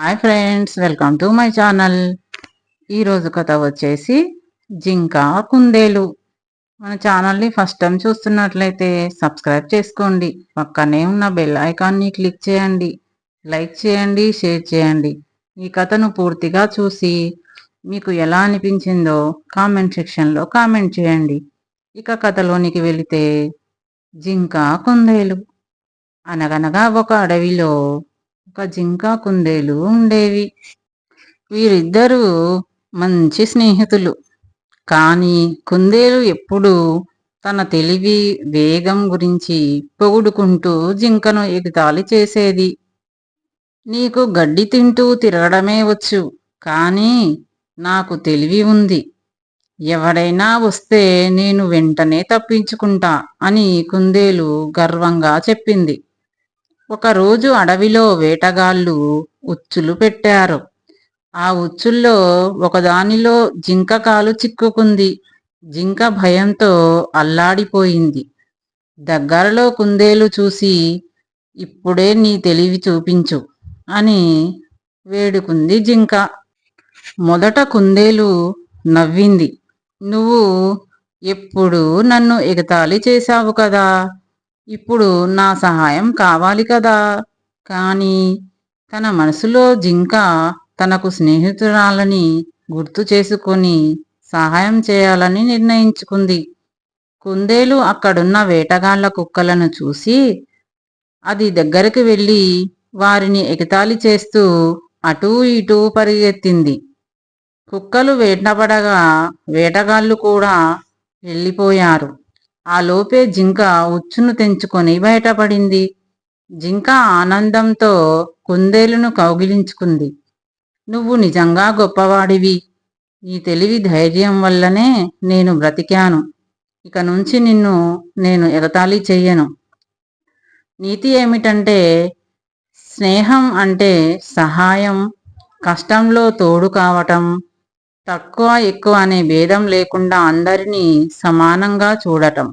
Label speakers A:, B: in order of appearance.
A: Hi friends welcome to my channel ఈరోజు కథ వచ్చేసి జింక కుందేలు. మన ఛానల్ని ఫస్ట్ టైం చూస్తున్నట్లయితే సబ్స్క్రైబ్ చేసుకోండి. పక్కనే ఉన్న బెల్ ఐకాన్ని క్లిక్ చేయండి. లైక్ చేయండి షేర్ చేయండి. ఈ కథను పూర్తిగా చూసి మీకు ఎలా అనిపించిందో కామెంట్ సెక్షన్లో కామెంట్ చేయండి. ఇక కథలోనికి వెళితే జింక కుందేలు. అనగనగా ఒక అడవిలో ఒక జింక కుందేలు ఉండేవి. వీరిద్దరూ మంచి స్నేహితులు. కానీ కుందేలు ఎప్పుడూ తన తెలివి వేగం గురించి పొగుడుకుంటూ జింకను ఎగతాళి చేసేది. నీకు గడ్డి తింటూ తిరగడమే వచ్చు కానీ నాకు తెలివి ఉంది. ఎవడైనా వస్తే నేను వెంటనే తప్పించుకుంటా అని కుందేలు గర్వంగా చెప్పింది. ఒకరోజు అడవిలో వేటగాళ్ళు ఉచ్చులు పెట్టారు. ఆ ఉచ్చుల్లో ఒకదానిలో జింక కాలు చిక్కుకుంది. జింక భయంతో అల్లాడిపోయింది. దగ్గరలో కుందేలు చూసి ఇప్పుడే నీ తెలివి చూపించు అని వేడుకుంది జింక. మొదట కుందేలు నవ్వింది. నువ్వు ఎప్పుడు నన్ను ఎగతాళి చేశావు కదా! ఇప్పుడు నా సహాయం కావాలి కదా. కానీ తన మనసులో జింక తనకు స్నేహితురాలని గుర్తు చేసుకొని సహాయం చేయాలని నిర్ణయించుకుంది. కుందేలు అక్కడున్న వేటగాళ్ళ కుక్కలను చూసి అది దగ్గరికి వెళ్ళి వారిని ఎగతాళి చేస్తూ అటూ ఇటూ పరిగెత్తింది. కుక్కలు వేటబడగా వేటగాళ్ళు కూడా వెళ్ళిపోయారు. ఆ లోపే జింక ఉచ్చును తెంచుకొని బయటపడింది. జింక ఆనందంతో కుందేలును కౌగిలించుకుంది. నువ్వు నిజంగా గొప్పవాడివి. నీ తెలివి ధైర్యం వల్లనే నేను బ్రతికాను. ఇక నుంచి నిన్ను నేను ఎగతాళి చెయ్యను. నీతి ఏమిటంటే స్నేహం అంటే సహాయం కష్టంలో తోడు కావటం తక్కువ ఎక్కువ అనే భేదం లేకుండా అందరినీ సమానంగా చూడటం.